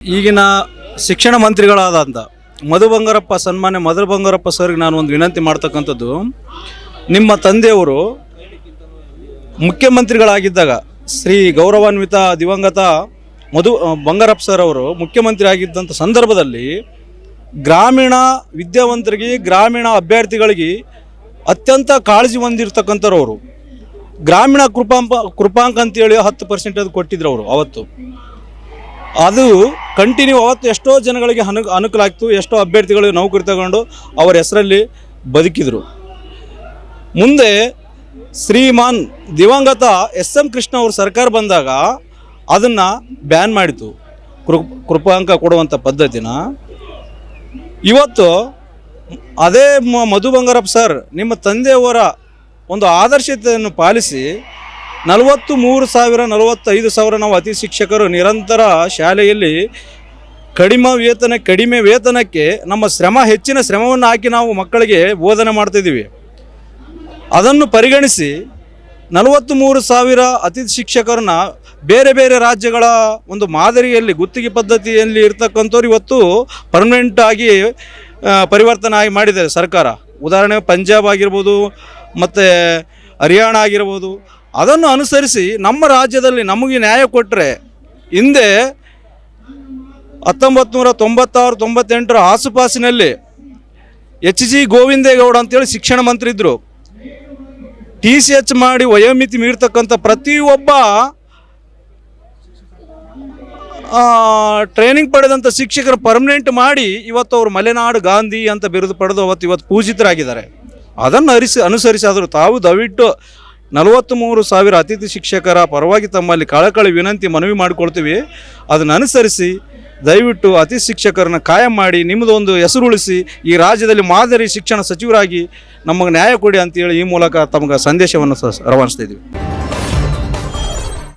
ಈಗಿನ ಶಿಕ್ಷಣ ಮಂತ್ರಿಗಳಾದಂಥ ಮಧು ಬಂಗಾರಪ್ಪ ಸನ್ಮಾನ್ಯ ಮಧು ಬಂಗಾರಪ್ಪ ಸರ್ಗೆ ನಾನು ಒಂದು ವಿನಂತಿ ಮಾಡ್ತಕ್ಕಂಥದ್ದು, ನಿಮ್ಮ ತಂದೆಯವರು ಮುಖ್ಯಮಂತ್ರಿಗಳಾಗಿದ್ದಾಗ ಶ್ರೀ ಗೌರವಾನ್ವಿತ ದಿವಂಗತ ಮಧು ಬಂಗಾರಪ್ಪ ಸರ್ ಅವರು ಮುಖ್ಯಮಂತ್ರಿ ಆಗಿದ್ದಂಥ ಸಂದರ್ಭದಲ್ಲಿ ಗ್ರಾಮೀಣ ವಿದ್ಯಾವಂತರಿಗೆ, ಗ್ರಾಮೀಣ ಅಭ್ಯರ್ಥಿಗಳಿಗೆ ಅತ್ಯಂತ ಕಾಳಜಿ ಹೊಂದಿರತಕ್ಕಂಥವ್ರು ಅವರು. ಗ್ರಾಮೀಣ ಕೃಪಾಂಪ, ಕೃಪಾಂಕ ಅಂತೇಳಿ ಹತ್ತು ಪರ್ಸೆಂಟ್ ಅದು ಕೊಟ್ಟಿದ್ರು ಅವರು ಅವತ್ತು. ಅದು ಕಂಟಿನ್ಯೂ ಅವತ್ತು ಎಷ್ಟೋ ಜನಗಳಿಗೆ ಅನು ಅನುಕೂಲ ಆಗ್ತು ಎಷ್ಟೋ ಅಭ್ಯರ್ಥಿಗಳು ನೌಕರಿ ತಗೊಂಡು ಅವರ ಹೆಸರಲ್ಲಿ ಬದುಕಿದರು. ಮುಂದೆ ಶ್ರೀಮಾನ್ ದಿವಂಗತ ಎಸ್ ಎಂ ಕೃಷ್ಣ ಅವ್ರ ಸರ್ಕಾರ ಬಂದಾಗ ಅದನ್ನು ಬ್ಯಾನ್ ಮಾಡಿತು ಕೃ, ಕೃಪಾಂಕ ಕೊಡುವಂಥ ಪದ್ಧತಿನ. ಇವತ್ತು ಅದೇ ಮಧು ಬಂಗಾರಪ್ಪ ಸರ್ ನಿಮ್ಮ ತಂದೆಯವರ ಒಂದು ಆದರ್ಶತೆಯನ್ನು ಪಾಲಿಸಿ ನಲವತ್ತು ಮೂರು ಸಾವಿರ, ನಲವತ್ತೈದು ಸಾವಿರ ನಾವು ಅತಿ ಶಿಕ್ಷಕರು ನಿರಂತರ ಶಾಲೆಯಲ್ಲಿ ಕಡಿಮೆ ವೇತನ, ಕಡಿಮೆ ವೇತನಕ್ಕೆ ನಮ್ಮ ಶ್ರಮ, ಹೆಚ್ಚಿನ ಶ್ರಮವನ್ನು ಹಾಕಿ ನಾವು ಮಕ್ಕಳಿಗೆ ಬೋಧನೆ ಮಾಡ್ತಿದ್ದೀವಿ. ಅದನ್ನು ಪರಿಗಣಿಸಿ ನಲವತ್ತು ಮೂರು ಸಾವಿರ ಅತಿಥಿ ಶಿಕ್ಷಕರನ್ನ ಬೇರೆ ಬೇರೆ ರಾಜ್ಯಗಳ ಒಂದು ಮಾದರಿಯಲ್ಲಿ, ಗುತ್ತಿಗೆ ಪದ್ಧತಿಯಲ್ಲಿ ಇರ್ತಕ್ಕಂಥವ್ರು ಇವತ್ತು ಪರ್ಮನೆಂಟ್ ಆಗಿ ಪರಿವರ್ತನೆ ಆಗಿ ಮಾಡಿದ್ದಾರೆ ಸರ್ಕಾರ. ಉದಾಹರಣೆ ಪಂಜಾಬ್ ಆಗಿರ್ಬೋದು, ಮತ್ತು ಹರಿಯಾಣ ಆಗಿರ್ಬೋದು ಅದನ್ನು ಅನುಸರಿಸಿ ನಮ್ಮ ರಾಜ್ಯದಲ್ಲಿ ನಮಗೆ ನ್ಯಾಯ ಕೊಟ್ಟರೆ ಹಿಂದೆ ಹತ್ತೊಂಬತ್ತು ನೂರ ತೊಂಬತ್ತಾರು ತೊಂಬತ್ತೆಂಟರ ಆಸುಪಾಸಿನಲ್ಲಿ ಎಚ್ ಜಿ ಗೋವಿಂದೇಗೌಡ ಅಂತೇಳಿ ಶಿಕ್ಷಣ ಮಂತ್ರಿ ಇದ್ದರು ಟಿ ಸಿ ಎಚ್ ಮಾಡಿ ವಯೋಮಿತಿ ಮೀರ್ತಕ್ಕಂಥ ಪ್ರತಿಯೊಬ್ಬ ಟ್ರೈನಿಂಗ್ ಪಡೆದಂಥ ಶಿಕ್ಷಕರು ಪರ್ಮನೆಂಟ್ ಮಾಡಿ ಇವತ್ತು ಅವರು ಮಲೆನಾಡು ಗಾಂಧಿ ಅಂತ ಬಿರುದು ಪಡೆದು ಅವತ್ತು ಇವತ್ತು ಪೂಜಿತರಾಗಿದ್ದಾರೆ. ಅದನ್ನು ಅರಿಸಿ, ಅನುಸರಿಸಿ ಆದರೂ ತಾವು ದಯವಿಟ್ಟು ನಲವತ್ತ್ ಮೂರು ಸಾವಿರ ಅತಿಥಿ ಶಿಕ್ಷಕರ ಪರವಾಗಿ ತಮ್ಮಲ್ಲಿ ಕಳಕಳಿ ವಿನಂತಿ ಮನವಿ ಮಾಡಿಕೊಳ್ತೀವಿ. ಅದನ್ನು ಅನುಸರಿಸಿ, ದಯವಿಟ್ಟು ಅತಿಥಿ ಶಿಕ್ಷಕರನ್ನ ಕಾಯಂ ಮಾಡಿ, ನಿಮ್ಮದೊಂದು ಹೆಸರು ಉಳಿಸಿ ಈ ರಾಜ್ಯದಲ್ಲಿ ಮಾದರಿ ಶಿಕ್ಷಣ ಸಚಿವರಾಗಿ ನಮಗೆ ನ್ಯಾಯ ಕೊಡಿ ಅಂತೇಳಿ ಈ ಮೂಲಕ ತಮಗೆ ಸಂದೇಶವನ್ನು ರವಾನಿಸ್ತಾ ಇದ್ದೀವಿ.